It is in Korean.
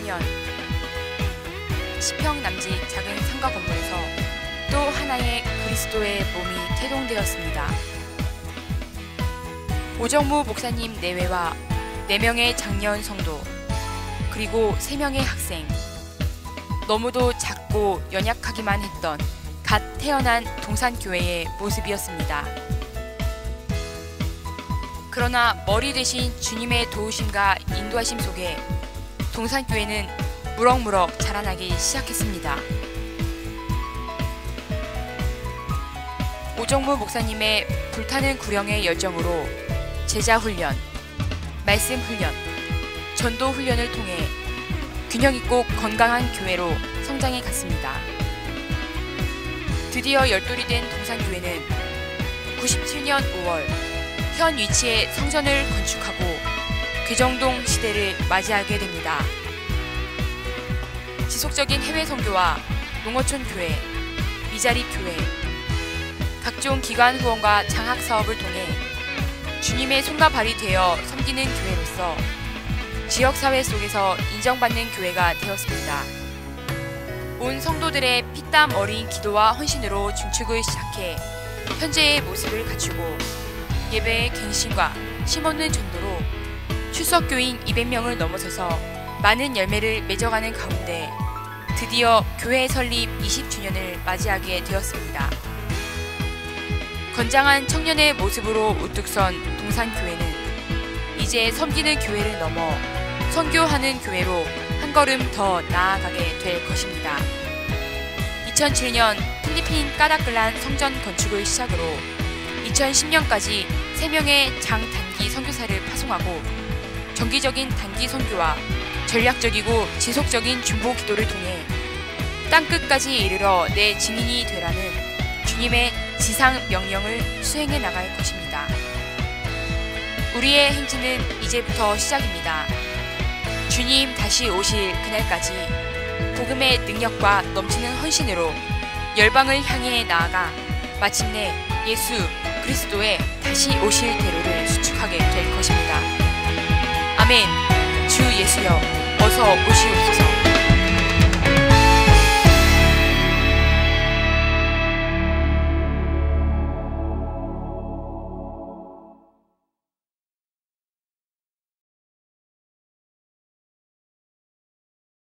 2010년 10평 남짓 작은 상가 건물에서 또 하나의 그리스도의 몸이 태동되었습니다. 오정무 목사님 내외와 4명의 장년 성도 그리고 3명의 학생 너무도 작고 연약하기만 했던 갓 태어난 동산교회의 모습이었습니다. 그러나 머리 대신 주님의 도우심과 인도하심 속에 동산교회는 무럭무럭 자라나기 시작했습니다. 오정무 목사님의 불타는 구령의 열정으로 제자 훈련, 말씀 훈련, 전도 훈련을 통해 균형 있고 건강한 교회로 성장해 갔습니다. 드디어 열돌이 된 동산교회는 97년 5월 현 위치에 성전을 건축하고 괴정동 시대를 맞이하게 됩니다. 지속적인 해외 선교와 농어촌 교회, 미자립 교회, 각종 기관 후원과 장학 사업을 통해 주님의 손과 발이 되어 섬기는 교회로서 지역 사회 속에서 인정받는 교회가 되었습니다. 온 성도들의 피땀 어린 기도와 헌신으로 중축을 시작해 현재의 모습을 갖추고 예배의 갱신과 심없는 전도로 출석교인 200명을 넘어서서 많은 열매를 맺어가는 가운데 드디어 교회 설립 20주년을 맞이하게 되었습니다. 건장한 청년의 모습으로 우뚝 선 동산교회는 이제 섬기는 교회를 넘어 선교하는 교회로 한 걸음 더 나아가게 될 것입니다. 2007년 필리핀 까다클란 성전 건축을 시작으로 2010년까지 3명의 장단기 선교사를 파송하고 정기적인 단기 선교와 전략적이고 지속적인 중보 기도를 통해 땅끝까지 이르러 내 증인이 되라는 주님의 지상 명령을 수행해 나갈 것입니다. 우리의 행진은 이제부터 시작입니다. 주님 다시 오실 그날까지 복음의 능력과 넘치는 헌신으로 열방을 향해 나아가 마침내 예수 그리스도의 다시 오실 대로를 수축하게 될 것입니다. 아멘. 주 예수여, 어서 오시옵소서.